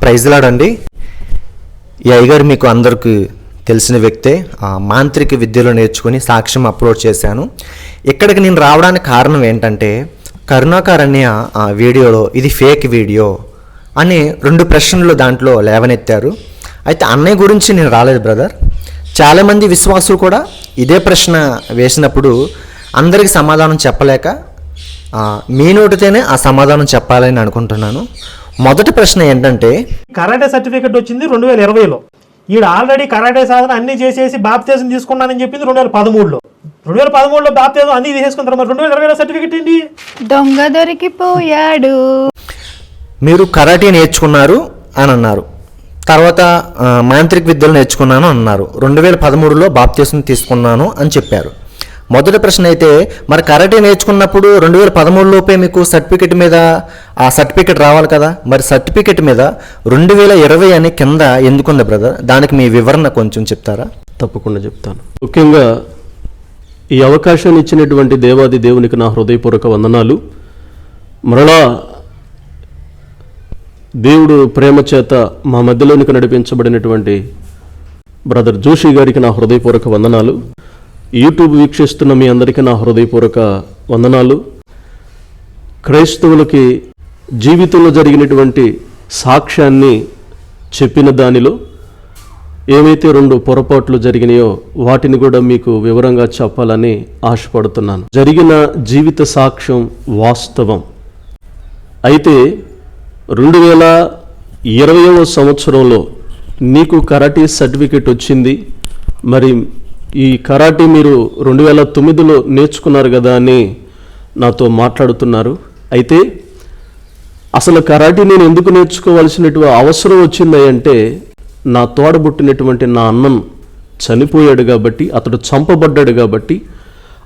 ప్రైజ్లాడండి ఈ అయ్యగారు మీకు అందరికీ తెలిసిన వ్యక్తే మాంత్రిక విద్యలో నేర్చుకుని సాక్ష్యం అప్లోడ్ చేశాను. ఇక్కడికి నేను రావడానికి కారణం ఏంటంటే కరుణాకరణ్య ఆ వీడియోలో ఇది ఫేక్ వీడియో అని రెండు ప్రశ్నలు దాంట్లో లేవనెత్తారు. అయితే అన్నయ్య గురించి నేను రాలేదు బ్రదర్. చాలామంది విశ్వాసులు కూడా ఇదే ప్రశ్న వేసినప్పుడు అందరికీ సమాధానం చెప్పలేక మీ నోటితోనే ఆ సమాధానం చెప్పాలని అనుకుంటున్నాను. మొదటి ప్రశ్న ఏంటంటే కరాటే సర్టిఫికెట్ వచ్చింది రెండు వేల ఇరవైలో. ఈడు ఆల్రెడీ కరాటే సాధన అన్ని చేసేసి బాప్తేజం తీసుకున్నానని చెప్పింది రెండు వేల పదమూడులో. రెండు వేల పదమూడులో బాప్తేజం అన్ని తీసుకుంటారు మరి రెండు వేల ఇరవైలో సర్టిఫికెట్ ఏంటి? దొంగ దొరికిపోయాడు. మీరు కరాటే నేర్చుకున్నారు అని అన్నారు. తర్వాత మాంత్రిక విద్యలు నేర్చుకున్నాను అన్నారు. రెండు వేల పదమూడులో బాప్తీసం తీసుకున్నాను అని చెప్పారు. మొదటి ప్రశ్న అయితే మరి కరాటే నేర్చుకున్నప్పుడు రెండు వేల పదమూడులోపే మీకు సర్టిఫికెట్ మీద ఆ సర్టిఫికెట్ రావాలి కదా? మరి సర్టిఫికెట్ మీద రెండు వేల ఇరవై అని కింద ఎందుకుంది బ్రదర్? దానికి మీ వివరణ కొంచెం చెప్తారా? తప్పకుండా చెప్తాను. ముఖ్యంగా ఈ అవకాశాన్ని ఇచ్చినటువంటి దేవాది దేవునికి నా హృదయపూర్వక వందనాలు. మరలా దేవుడు ప్రేమ చేత మా మధ్యలోనికి నడిపించబడినటువంటి బ్రదర్ జోషి గారికి నా హృదయపూర్వక వందనాలు. యూట్యూబ్ వీక్షిస్తున్న మీ అందరికీ నా హృదయపూర్వక వందనాలు. క్రైస్తవులకి జీవితంలో జరిగినటువంటి సాక్ష్యాన్ని చెప్పిన దానిలో ఏమైతే రెండు పొరపాట్లు జరిగినాయో వాటిని కూడా మీకు వివరంగా చెప్పాలని ఆశపడుతున్నాను. జరిగిన జీవిత సాక్ష్యం వాస్తవం. అయితే రెండు వేల ఇరవయవ సంవత్సరంలో నీకు కరాటే సర్టిఫికేట్ వచ్చింది. మరి ఈ కరాటీ మీరు రెండు వేల తొమ్మిదిలో నేర్చుకున్నారు కదా అని నాతో మాట్లాడుతున్నారు. అయితే అసలు కరాటీ నేను ఎందుకు నేర్చుకోవాల్సినటువంటి అవసరం వచ్చింది అంటే నా తోడబుట్టినటువంటి నా అన్నం చనిపోయాడు కాబట్టి అతడు చంపబడ్డాడు కాబట్టి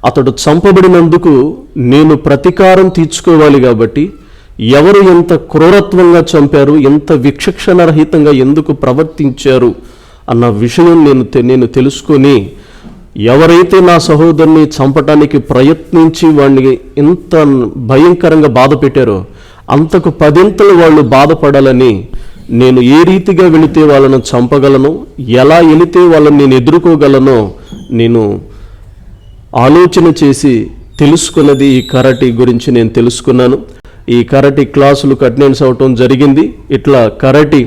అతడు చంపబడినందుకు నేను ప్రతీకారం తీర్చుకోవాలి కాబట్టి ఎవరు ఎంత క్రూరత్వంగా చంపారు ఎంత విచక్షణరహితంగా ఎందుకు ప్రవర్తించారు అన్న విషయం నేను తె- నేను తెలుసుకొని ఎవరైతే నా సహోదరుని చంపటానికి ప్రయత్నించి వాడిని ఇంత భయంకరంగా బాధ పెట్టారో అంతకు పదింతలు వాళ్ళు బాధపడాలని నేను ఏ రీతిగా వెళితే వాళ్ళను చంపగలను ఎలా వెళితే వాళ్ళని నేను ఎదుర్కోగలనో నేను ఆలోచన చేసి తెలుసుకున్నది ఈ కరాటీ గురించి నేను తెలుసుకున్నాను. ఈ కరాటీ క్లాసులకు అటెండెన్స్ అవటం జరిగింది. ఇట్లా కరాటీ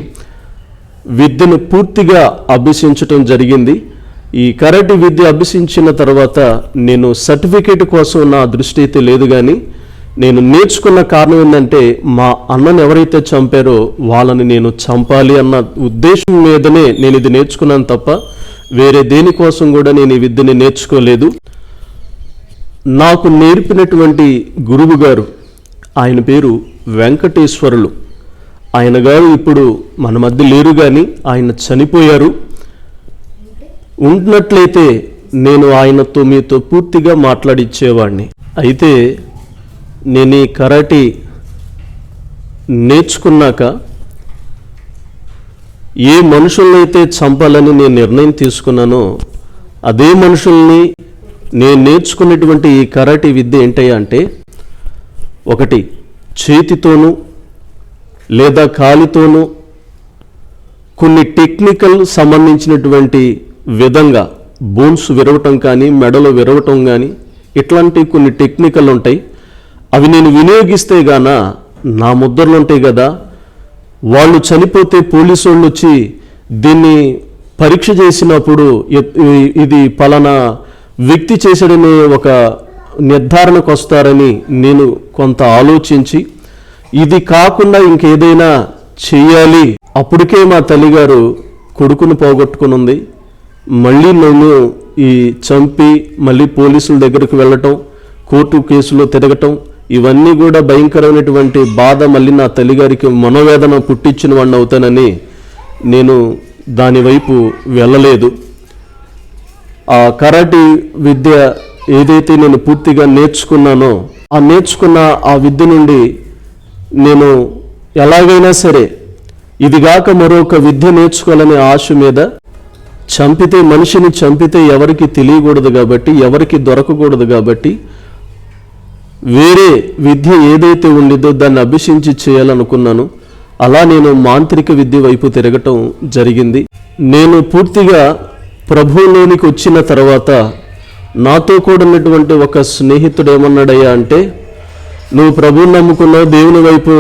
విద్యను పూర్తిగా అభ్యసించటం జరిగింది. ఈ కరాటి విద్య అభ్యసించిన తర్వాత నేను సర్టిఫికేట్ కోసం నా దృష్టి అయితే లేదు కానీ నేను నేర్చుకున్న కారణం ఏంటంటే మా అన్నను ఎవరైతే చంపారో వాళ్ళని నేను చంపాలి అన్న ఉద్దేశం మీదనే నేను ఇది నేర్చుకున్నాను తప్ప వేరే దేనికోసం కూడా నేను ఈ విద్యని నేర్చుకోలేదు. నాకు నేర్పినటువంటి గురువు గారు ఆయన పేరు వెంకటేశ్వరులు. ఆయన గారు ఇప్పుడు మన మధ్య లేరు కానీ ఆయన చనిపోయారు. ఉంటున్నట్లయితే నేను ఆయనతో మీతో పూర్తిగా మాట్లాడిచ్చేవాడిని అయితే నేను ఈ కరాటీ నేర్చుకున్నాక ఏ మనుషులనైతే చంపాలని నేను నిర్ణయం తీసుకున్నానో అదే మనుషుల్ని నేను నేర్చుకున్నటువంటి ఈ కరాటీ విద్య ఏంటయ్యా అంటే ఒకటి చేతితోనూ లేదా కాలితోనూ కొన్ని టెక్నికల్ సంబంధించినటువంటి విధంగా బోన్స్ విరవటం కానీ మెడలు విరవటం కానీ ఇట్లాంటి కొన్ని టెక్నికల్ ఉంటాయి. అవి నేను వినియోగిస్తే గాన నా ముద్రలు ఉంటాయి కదా వాళ్ళు చనిపోతే పోలీసు వాళ్ళు వచ్చి దీన్ని పరీక్ష చేసినప్పుడు ఇది పలానా వ్యక్తి చేశాడనే ఒక నిర్ధారణకు వస్తారని నేను కొంత ఆలోచించి ఇది కాకుండా ఇంకేదైనా చేయాలి అప్పటికే మా తల్లిగారు కొడుకును పోగొట్టుకుని ఉంది మళ్ళీ నేను ఈ చంపి మళ్ళీ పోలీసుల దగ్గరికి వెళ్ళటం కోర్టు కేసులో తిరగటం ఇవన్నీ కూడా భయంకరమైనటువంటి బాధ మళ్ళీ నా తల్లిగారికి మనోవేదన పుట్టించిన వాడిని అవుతానని నేను దాని వైపు వెళ్ళలేదు. ఆ కరాటీ విద్య ఏదైతే నేను పూర్తిగా నేర్చుకున్నానో ఆ నేర్చుకున్న ఆ విద్య నుండి నేను ఎలాగైనా సరే ఇదిగాక మరొక విద్య నేర్చుకోవాలనే ఆశ మీద చంపితే మనిషిని చంపితే ఎవరికి తెలియకూడదు కాబట్టి ఎవరికి దొరకకూడదు కాబట్టి వేరే విద్య ఏదైతే ఉండిదో దాన్ని అభ్యసించి చేయాలనుకున్నాను. అలా నేను మాంత్రిక విద్య వైపు తిరగటం జరిగింది. నేను పూర్తిగా ప్రభువులోనికి వచ్చిన తర్వాత నాతో కూడినటువంటి ఒక స్నేహితుడు ఏమన్నాడయ్యా అంటే నువ్వు ప్రభువుని నమ్ముకున్నావు దేవుని వైపు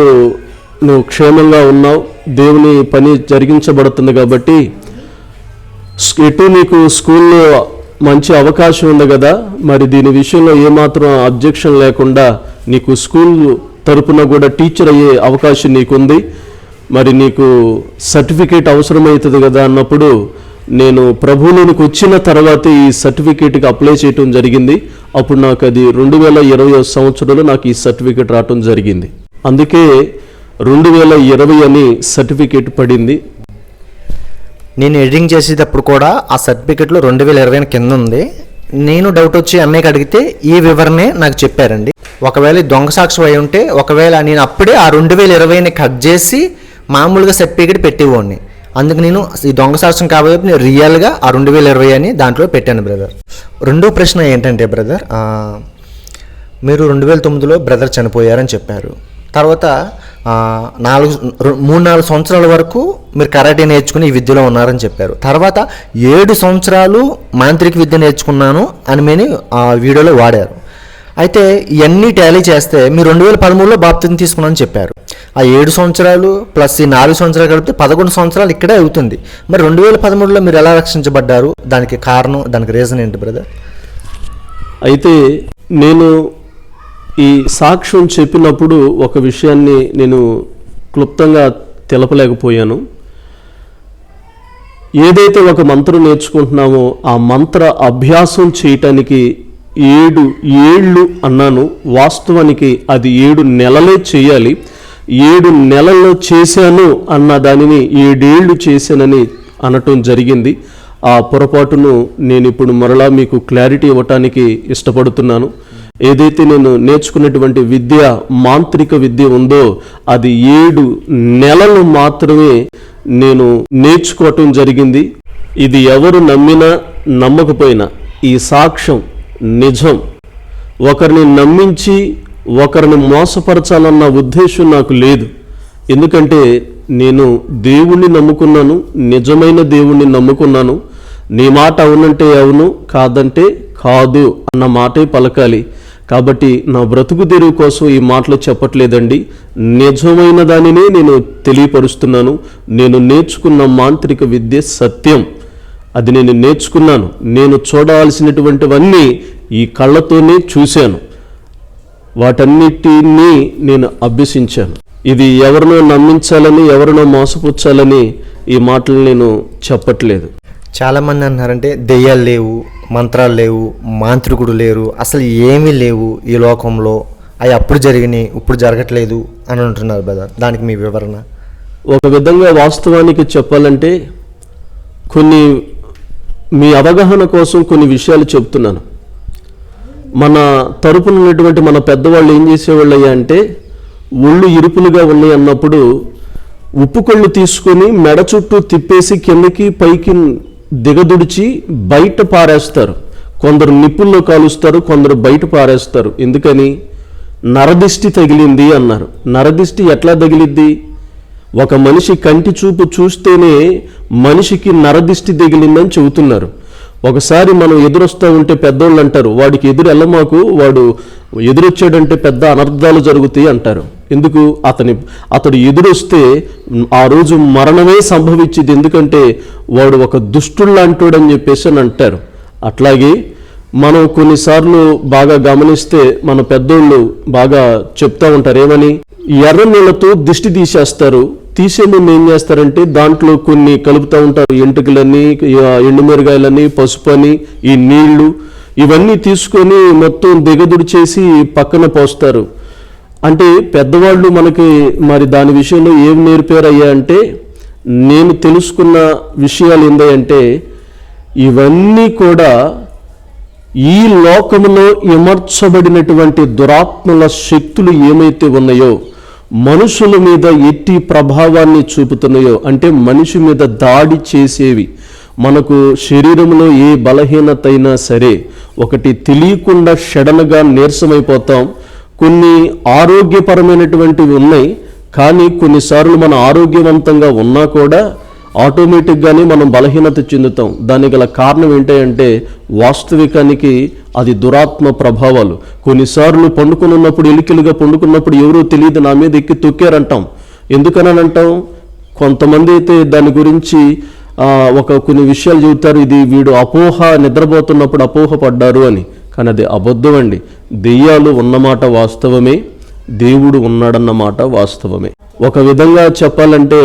నువ్వు క్షేమంగా ఉన్నావు దేవుని పని జరిగించబడుతుంది కాబట్టి ఎటు నీకు స్కూల్లో మంచి అవకాశం ఉంది కదా మరి దీని విషయంలో ఏమాత్రం అబ్జెక్షన్ లేకుండా నీకు స్కూల్ తరపున కూడా టీచర్ అయ్యే అవకాశం నీకుంది. మరి నీకు సర్టిఫికేట్ అవసరమవుతుంది కదా అన్నప్పుడు నేను ప్రభువులోనికి వచ్చిన తర్వాత ఈ సర్టిఫికేట్కి అప్లై చేయటం జరిగింది. అప్పుడు నాకు అది రెండు వేల ఇరవై సంవత్సరంలో నాకు ఈ సర్టిఫికేట్ రావటం జరిగింది. అందుకే రెండు వేల ఇరవై అని సర్టిఫికేట్ పడింది. నేను ఎడిటింగ్ చేసేటప్పుడు కూడా ఆ సర్టిఫికెట్లో రెండు వేల ఇరవై కింద ఉంది. నేను డౌట్ వచ్చి అన్నయ్యకి అడిగితే ఈ వివరణే నాకు చెప్పారండి. ఒకవేళ దొంగ సాక్షి అయి ఉంటే ఒకవేళ నేను అప్పుడే ఆ రెండు వేల ఇరవైని కట్ చేసి మామూలుగా సర్టిఫికెట్ పెట్టేవాడిని. అందుకు నేను ఈ దొంగ సాక్ష్యం కాబట్టి నేను రియల్గా ఆ రెండు వేల ఇరవై అని దాంట్లో పెట్టాను బ్రదర్ రెండో ప్రశ్న ఏంటంటే బ్రదర్ మీరు రెండు వేల తొమ్మిదిలో బ్రదర్ చనిపోయారని చెప్పారు. తర్వాత నాలుగు మూడు నాలుగు సంవత్సరాల వరకు మీరు కరాటే నేర్చుకుని ఈ విద్యలో ఉన్నారని చెప్పారు. తర్వాత ఏడు సంవత్సరాలు మాంత్రిక విద్య నేర్చుకున్నాను అని మీరు ఆ వీడియోలో వాడారు. అయితే ఇవన్నీ టాలీ చేస్తే మీరు రెండు వేల పదమూడులో బాప్తిని తీసుకున్నాను చెప్పారు. ఆ ఏడు సంవత్సరాలు ప్లస్ ఈ నాలుగు సంవత్సరాలు కలిపితే పదకొండు సంవత్సరాలు ఇక్కడే అవుతుంది. మరి రెండు వేల పదమూడులో మీరు ఎలా రక్షించబడ్డారు? దానికి కారణం దానికి రీజన్ ఏంటి బ్రదర్ అయితే నేను ఈ సాక్ష్యం చెప్పినప్పుడు ఒక విషయాన్ని నేను క్లుప్తంగా తెలపలేకపోయాను. ఏదైతే ఒక మంత్రం నేర్చుకుంటున్నామో ఆ మంత్ర అభ్యాసం చేయటానికి ఏడు ఏళ్ళు అన్నాను. వాస్తవానికి అది ఏడు నెలలే చేయాలి. ఏడు నెలల్లో చేశాను అన్న దానిని ఏడేళ్ళు చేశానని అనటం జరిగింది. ఆ పొరపాటును నేను ఇప్పుడు మరలా మీకు క్లారిటీ ఇవ్వటానికి ఇష్టపడుతున్నాను. ఏదైతే నేను నేర్చుకున్నటువంటి విద్య మాంత్రిక విద్య ఉందో అది ఏడు నెలలు మాత్రమే నేను నేర్చుకోవటం జరిగింది. ఇది ఎవరు నమ్మినా నమ్మకపోయినా ఈ సాక్ష్యం నిజం. ఒకరిని నమ్మించి ఒకరిని మోసపరచాలన్న ఉద్దేశం నాకు లేదు. ఎందుకంటే నేను దేవుణ్ణి నమ్ముకున్నాను నిజమైన దేవుణ్ణి నమ్ముకున్నాను. నీ మాట అవునంటే అవును కాదంటే కాదు అన్న మాటే పలకాలి. కాబట్టి నా బ్రతుకు తెరువు కోసం ఈ మాటలు చెప్పట్లేదండి. నిజమైన దానినే నేను తెలియపరుస్తున్నాను. నేను నేర్చుకున్న మాంత్రిక విద్య సత్యం. అది నేను నేర్చుకున్నాను. నేను చూడాల్సినటువంటివన్నీ ఈ కళ్ళతోనే చూశాను. వాటన్నిటినీ నేను అభ్యసించాను. ఇది ఎవరినో నమ్మించాలని ఎవరినో మోసపుచ్చాలని ఈ మాటలు నేను చెప్పట్లేదు. చాలామంది అన్నారంటే దెయ్యాలు లేవు మంత్రాలు లేవు మాంత్రికుడు లేరు అసలు ఏమీ లేవు ఈ లోకంలో. అవి అప్పుడు జరిగినాయి ఇప్పుడు జరగట్లేదు అని అంటున్నారు బ్రదర్. దానికి మీ వివరణ? ఒక విధంగా వాస్తవానికి చెప్పాలంటే కొన్ని మీ అవగాహన కోసం కొన్ని విషయాలు చెప్తున్నాను. మన తరపున ఉన్నటువంటి మన పెద్దవాళ్ళు ఏం చేసేవాళ్ళు అయ్యా అంటే ఒళ్ళు ఇరుపులుగా ఉన్నాయి అన్నప్పుడు ఉప్పు కళ్ళు తీసుకొని మెడ చుట్టూ తిప్పేసి కిందకి పైకి దిగదుడిచి బయట పారేస్తారు. కొందరు నిప్పుల్లో కాలుస్తారు కొందరు బయట పారేస్తారు. ఎందుకని? నరదిష్టి తగిలింది అన్నారు. నరదిష్టి ఎట్లా తగిలిద్ది? ఒక మనిషి కంటి చూపు చూస్తేనే మనిషికి నరదిష్టి తగిలిందని చెబుతున్నారు. ఒకసారి మనం ఎదురొస్తూ ఉంటే పెద్దోళ్ళు అంటారు వాడికి ఎదురు ఎల్లమాకు వాడు ఎదురొచ్చాడంటే పెద్ద అనర్థాలు జరుగుతాయి అంటారు. ఎందుకు? అతని అతడు ఎదురొస్తే ఆ రోజు మరణమే సంభవించింది ఎందుకంటే వాడు ఒక దుష్టుళ్ళంటాడని చెప్పేసి అని అంటారు. అట్లాగే మనం కొన్నిసార్లు బాగా గమనిస్తే మన పెద్దోళ్ళు బాగా చెప్తా ఉంటారు ఏమని? ఎర్ర నీళ్ళతో దిష్టి తీసేస్తారు తీసే ముందు ఏం చేస్తారంటే దాంట్లో కొన్ని కలుపుతూ ఉంటారు. ఎంటుకలని ఎండుమిరగాయలని పసుపు అని ఈ నీళ్ళు ఇవన్నీ తీసుకొని మొత్తం దిగదుడి చేసి పక్కన పోస్తారు. అంటే పెద్దవాళ్ళు మనకి మరి దాని విషయంలో ఏం నేర్పారయ్యా అంటే నేను తెలుసుకున్న విషయాలు ఏందంటే ఇవన్నీ కూడా ఈ లోకములో ఇమర్చబడినటువంటి దురాత్మల శక్తులు ఏమైతే ఉన్నాయో మనుషుల మీద ఎట్టి ప్రభావాన్ని చూపుతున్నాయో అంటే మనిషి మీద దాడి చేసేవి మనకు శరీరంలో ఏ బలహీనత అయినా సరే ఒకటి తెలియకుండా షడన్గా నీరసమైపోతాం. కొన్ని ఆరోగ్యపరమైనటువంటివి ఉన్నాయి కానీ కొన్నిసార్లు మన ఆరోగ్యవంతంగా ఉన్నా కూడా ఆటోమేటిక్గానే మనం బలహీనత చెందుతాం. దానికి గల కారణం ఏంటంటే వాస్తవికానికి అది దురాత్మ ప్రభావాలు. కొన్నిసార్లు పండుకొని ఉన్నప్పుడు ఎలికలుగా పండుకున్నప్పుడు ఎవరో తెలియదు నా మీద ఎక్కి తొక్కారంటాం. ఎందుకని అంటాం కొంతమంది అయితే దాని గురించి ఒక కొన్ని విషయాలు చెబుతారు ఇది వీడు అపోహ నిద్రపోతున్నప్పుడు అపోహ పడ్డారు అని. కానీ అది అబద్ధం అండి. దెయ్యాలు ఉన్నమాట వాస్తవమే దేవుడు ఉన్నాడన్నమాట వాస్తవమే. ఒక విధంగా చెప్పాలంటే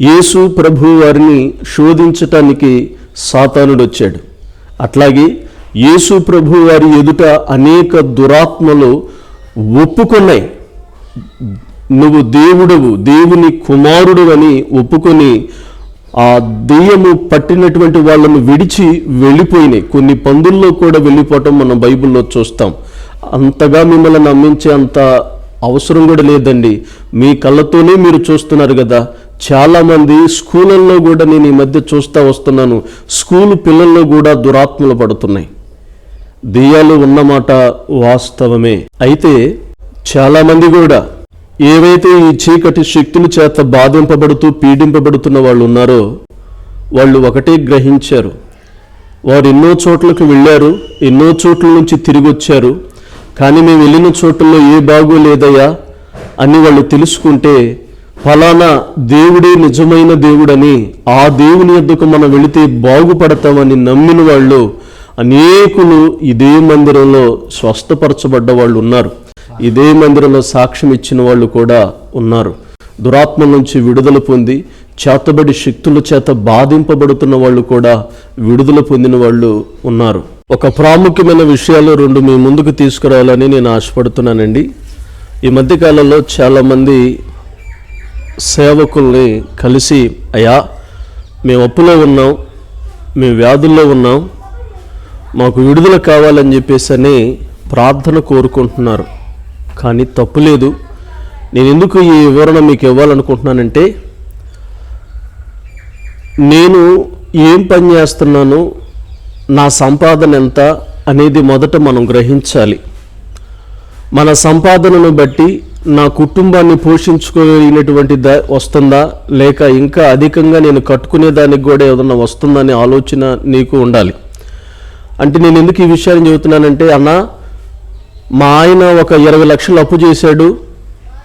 యేసు ప్రభు వారిని శోధించటానికి సాతానుడు వచ్చాడు అట్లాగే యేసు ప్రభు వారి ఎదుట అనేక దురాత్మలు ఒప్పుకున్నాయి. నువ్వు దేవుడవు దేవుని కుమారుడు అని ఒప్పుకొని ఆ దెయ్యము పట్టినటువంటి వాళ్ళను విడిచి వెళ్ళిపోయినాయి. కొన్ని పందుల్లో కూడా వెళ్ళిపోవటం మనం బైబిల్లో చూస్తాం. అంతగా మిమ్మల్ని నమ్మించే అంత అవసరం కూడా లేదండి. మీ కళ్ళతోనే మీరు చూస్తున్నారు కదా. చాలామంది స్కూళ్ళల్లో కూడా నేను ఈ మధ్య చూస్తూ వస్తున్నాను. స్కూల్ పిల్లల్లో కూడా దురాత్మలు పడుతున్నాయి. దెయ్యాలు ఉన్నమాట వాస్తవమే. అయితే చాలామంది కూడా ఏవైతే ఈ చీకటి శక్తుల చేత బాధింపబడుతూ పీడింపబడుతున్న వాళ్ళు ఉన్నారో వాళ్ళు ఒకటే గ్రహించారు. వారు ఎన్నో చోట్లకు వెళ్ళారు ఎన్నో చోట్ల నుంచి తిరిగి వచ్చారు కానీ మేము వెళ్ళిన చోటులో ఏ బాగు లేదయ్యా అని వాళ్ళు తెలుసుకుంటే ఫలానా దేవుడే నిజమైన దేవుడని ఆ దేవుని యొద్దకు మనం వెళితే బాగుపడతామని నమ్మిన వాళ్ళు అనేకులు ఇదే మందిరంలో స్వస్థపరచబడ్డ వాళ్ళు ఉన్నారు. ఇదే మందిరంలో సాక్ష్యం ఇచ్చిన వాళ్ళు కూడా ఉన్నారు. దురాత్మ నుంచి విడుదల పొంది చేతబడి శక్తుల చేత బాధింపబడుతున్న వాళ్ళు కూడా విడుదల పొందిన వాళ్ళు ఉన్నారు. ఒక ప్రాముఖ్యమైన విషయాలు రెండు మీ ముందుకు తీసుకురావాలని నేను ఆశపడుతున్నానండి. ఈ మధ్యకాలంలో చాలామంది సేవకుల్ని కలిసి అయ్యా మేము అప్పులో ఉన్నాం మేము వ్యాధుల్లో ఉన్నాం మాకు విడుదల కావాలని చెప్పేసి అని ప్రార్థన కోరుకుంటున్నారు. కానీ తప్పులేదు నేను ఎందుకు ఈ వివరణ మీకు ఇవ్వాలనుకుంటున్నానంటే నేను ఏం పని చేస్తున్నాను నా సంపాదన ఎంత అనేది మొదట మనం గ్రహించాలి. మన సంపాదనను బట్టి నా కుటుంబాన్ని పోషించుకోగలిగినటువంటి ద వస్తుందా? లేక ఇంకా అధికంగా నేను కట్టుకునే దానికి కూడా ఏదన్నా వస్తుందనే ఆలోచన నీకు ఉండాలి. అంటే నేను ఎందుకు ఈ విషయాన్ని చెబుతున్నానంటే అన్న మా ఆయన ఒక ఇరవై లక్షలు అప్పు చేశాడు.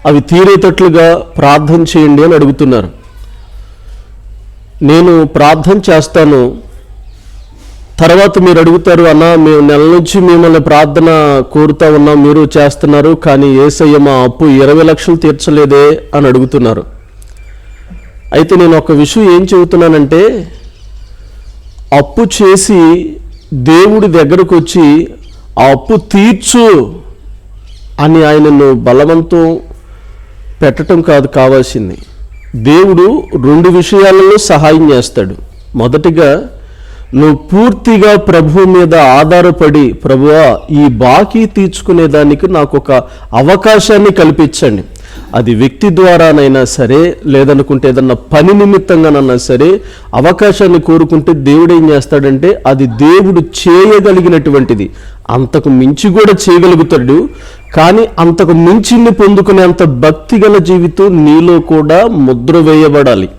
అవి తీరేటట్లుగా ప్రార్థన చేయండి అని అడుగుతున్నారు. నేను ప్రార్థన చేస్తాను. తర్వాత మీరు అడుగుతారు అన్న మేము నెల నుంచి మిమ్మల్ని ప్రార్థన కోరుతా ఉన్నాం మీరు చేస్తున్నారు కానీ ఏసయ్య మా అప్పు ఇరవై లక్షలు తీర్చలేదే అని అడుగుతున్నారు. అయితే నేను ఒక విషయం ఏం చెబుతున్నానంటే అప్పు చేసి దేవుడి దగ్గరకు వచ్చి ఆ అప్పు తీర్చు అని ఆయనను బలవంతం పెట్టడం కాదు కావాల్సింది. దేవుడు రెండు విషయాలలో సహాయం చేస్తాడు. మొదటిగా నువ్వు పూర్తిగా ప్రభు మీద ఆధారపడి ప్రభువా ఈ బాకీ తీర్చుకునేదానికి నాకు ఒక అవకాశాన్ని కల్పించండి. అది వ్యక్తి ద్వారానైనా సరే లేదనుకుంటే ఏదన్నా పని నిమిత్తంగానన్నా సరే అవకాశాన్ని కోరుకుంటే దేవుడు ఏం చేస్తాడంటే అది దేవుడు చేయగలిగినటువంటిది. అంతకు మించి కూడా చేయగలుగుతాడు. కానీ అంతకు మించిని పొందుకునేంత భక్తిగల జీవితం నీలో కూడా ముద్ర వేయబడాలి.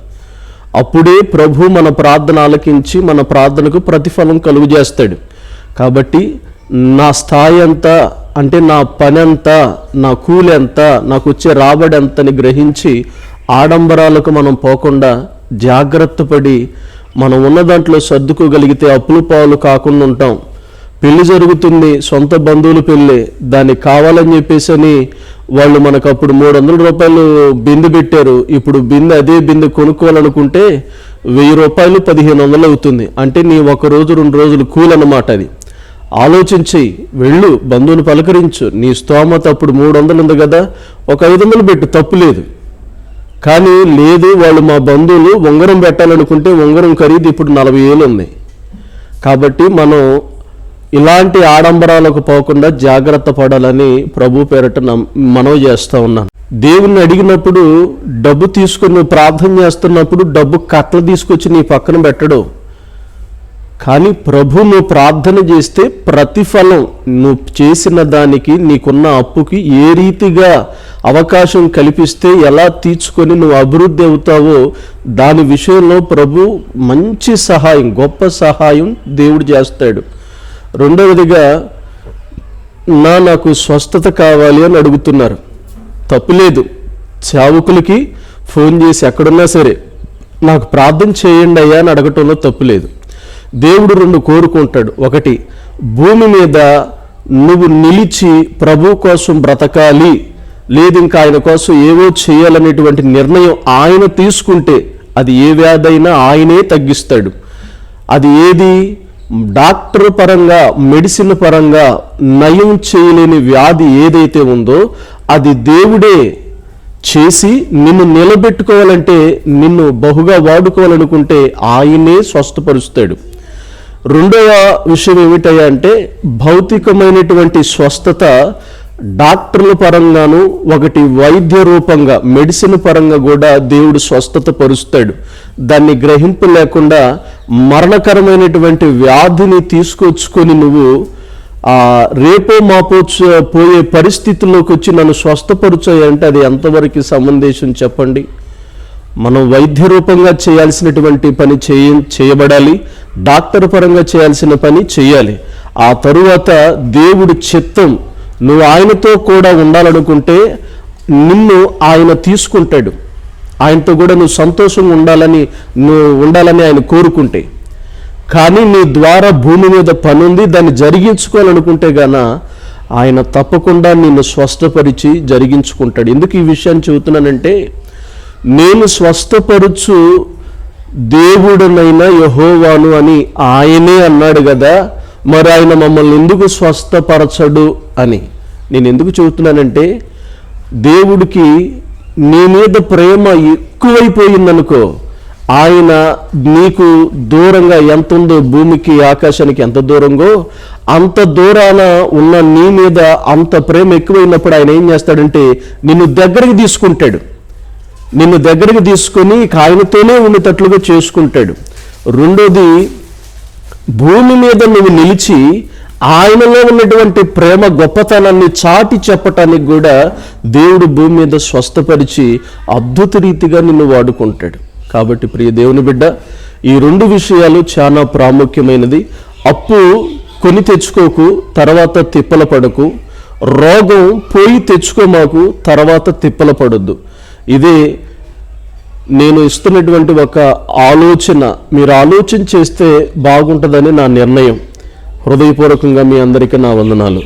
అప్పుడే ప్రభు మన ప్రార్థన ఆలకించి మన ప్రార్థనకు ప్రతిఫలం కలుగు చేస్తాడు కాబట్టి నా స్థాయి ఎంత అంటే నా పని ఎంత నా కూలి ఎంత నాకు వచ్చే రాబడి ఎంతని గ్రహించి ఆడంబరాలకు మనం పోకుండా జాగ్రత్త పడి మనం ఉన్న దాంట్లో సర్దుకోగలిగితే అప్పులు పాలు కాకుండా ఉంటాం. పెళ్ళి జరుగుతుంది సొంత బంధువులు పెళ్ళి దానికి కావాలని చెప్పేసి అని వాళ్ళు మనకు అప్పుడు మూడు వందల రూపాయలు బిందె పెట్టారు. ఇప్పుడు బిందె అదే బిందె కొనుక్కోవాలనుకుంటే వెయ్యి రూపాయలు పదిహేను వందలు అవుతుంది. అంటే నీ ఒక రోజు రెండు రోజులు కూల్ అన్నమాట అది. ఆలోచించి వెళ్ళు బంధువుని పలకరించు. నీ స్తోమత అప్పుడు మూడు వందలు ఉంది కదా ఒక ఐదు వందలు పెట్టు తప్పు లేదు. కానీ లేదు వాళ్ళు మా బంధువులు ఉంగరం పెట్టాలనుకుంటే ఉంగరం ఖరీదు ఇప్పుడు నలభై వేలు ఉంది. కాబట్టి మనం ఇలాంటి ఆడంబరాలకు పోకుండా జాగ్రత్త పడాలని ప్రభు పేరట నమ్- మనవి చేస్తూ ఉన్నాను. దేవుణ్ణి అడిగినప్పుడు డబ్బు తీసుకుని నువ్వు ప్రార్థన చేస్తున్నప్పుడు డబ్బు కట్టలు తీసుకొచ్చి నీ పక్కన పెట్టడు. కానీ ప్రభు నువ్వు ప్రార్థన చేస్తే ప్రతిఫలం నువ్వు చేసిన దానికి నీకున్న అప్పుకి ఏ రీతిగా అవకాశం కల్పిస్తే ఎలా తీర్చుకొని నువ్వు అభివృద్ధి అవుతావో దాని విషయంలో ప్రభు మంచి సహాయం గొప్ప సహాయం దేవుడు చేస్తాడు. రెండవదిగా నా నాకు స్వస్థత కావాలి అని అడుగుతున్నారు. తప్పులేదు చావుకులకి ఫోన్ చేసి ఎక్కడున్నా సరే నాకు ప్రార్థన చేయండి అయ్యా అని అడగటంలో తప్పులేదు దేవుడు రెండు కోరుకుంటాడు. ఒకటి భూమి మీద నువ్వు నిలిచి ప్రభు కోసం బ్రతకాలి. లేదు ఇంకా ఆయన కోసం ఏవో చేయాలనేటువంటి నిర్ణయం ఆయన తీసుకుంటే అది ఏ వ్యాధైనా ఆయనే తగ్గిస్తాడు. అది ఏది? డాక్టర్ పరంగా మెడిసిన్ పరంగా నయం చేయలేని వ్యాధి ఏదైతే ఉందో అది దేవుడే చేసి నిన్ను నిలబెట్టుకోవాలంటే నిన్ను బహుగా వాడుకోవాలనుకుంటే ఆయనే స్వస్థపరుస్తాడు. రెండవ విషయం ఏమిటయ్యా అంటే భౌతికమైనటువంటి స్వస్థత డాక్టర్ల పరంగాను ఒకటి వైద్య రూపంగా మెడిసిన్ పరంగా కూడా దేవుడు స్వస్థత పరుస్తాడు. దాన్ని గ్రహింపు లేకుండా మరణకరమైనటువంటి వ్యాధిని తీసుకొచ్చుకొని నువ్వు ఆ రేపో మాపో పోయే పరిస్థితుల్లోకి వచ్చి నన్ను స్వస్థపరుచాయంటే అది ఎంతవరకు సంబంధేశం చెప్పండి? మనం వైద్య రూపంగా చేయాల్సినటువంటి పని చేయ చేయబడాలి. డాక్టర్ పరంగా చేయాల్సిన పని చేయాలి. ఆ తరువాత దేవుడి చిత్తం నువ్వు ఆయనతో కూడా ఉండాలనుకుంటే నిన్ను ఆయన తీసుకుంటాడు. ఆయనతో కూడా నువ్వు సంతోషంగా ఉండాలని నువ్వు ఉండాలని ఆయన కోరుకుంటే. కానీ నీ ద్వారా భూమి మీద పని ఉంది దాన్ని జరిగించుకోవాలనుకుంటే గాన ఆయన తప్పకుండా నిన్ను స్వస్థపరిచి జరిగించుకుంటాడు. ఎందుకు ఈ విషయాన్ని చెబుతున్నానంటే నేను స్వస్థపరుచు దేవుడనైన యహోవాను అని ఆయనే అన్నాడు కదా మరి ఆయన మమ్మల్ని ఎందుకు స్వస్థపరచడు అని. నేను ఎందుకు చెబుతున్నానంటే దేవుడికి నీ మీద ప్రేమ ఎక్కువైపోయిందనుకో ఆయన నీకు దూరంగా ఎంత ఉందో భూమికి ఆకాశానికి ఎంత దూరంగో అంత దూరాన ఉన్న నీ మీద అంత ప్రేమ ఎక్కువైనప్పుడు ఆయన ఏం చేస్తాడంటే నిన్ను దగ్గరికి తీసుకుంటాడు. నిన్ను దగ్గరికి తీసుకొని ఆయనతోనే ఉండేటట్లుగా చేసుకుంటాడు. రెండోది భూమి మీద నువ్వు నిలిచి ఆయనలో ఉన్నటువంటి ప్రేమ గొప్పతనాన్ని చాటి చెప్పటానికి కూడా దేవుడు భూమి మీద స్వస్థపరిచి అద్భుత రీతిగా నిన్ను వాడుకుంటాడు. కాబట్టి ప్రియ దేవుని బిడ్డ ఈ రెండు విషయాలు చాలా ప్రాముఖ్యమైనది. అప్పు కొని తెచ్చుకోకు తర్వాత తిప్పల పడకు. రోగం పోయి తెచ్చుకో మాకు తర్వాత తిప్పల పడొద్దు. ఇదే నేను ఇస్తున్నటువంటి ఒక ఆలోచన. మీరు ఆలోచన చేస్తే బాగుంటుందని నా నిర్ణయం. హృదయపూర్వకంగా మీ అందరికీ నా వందనాలు.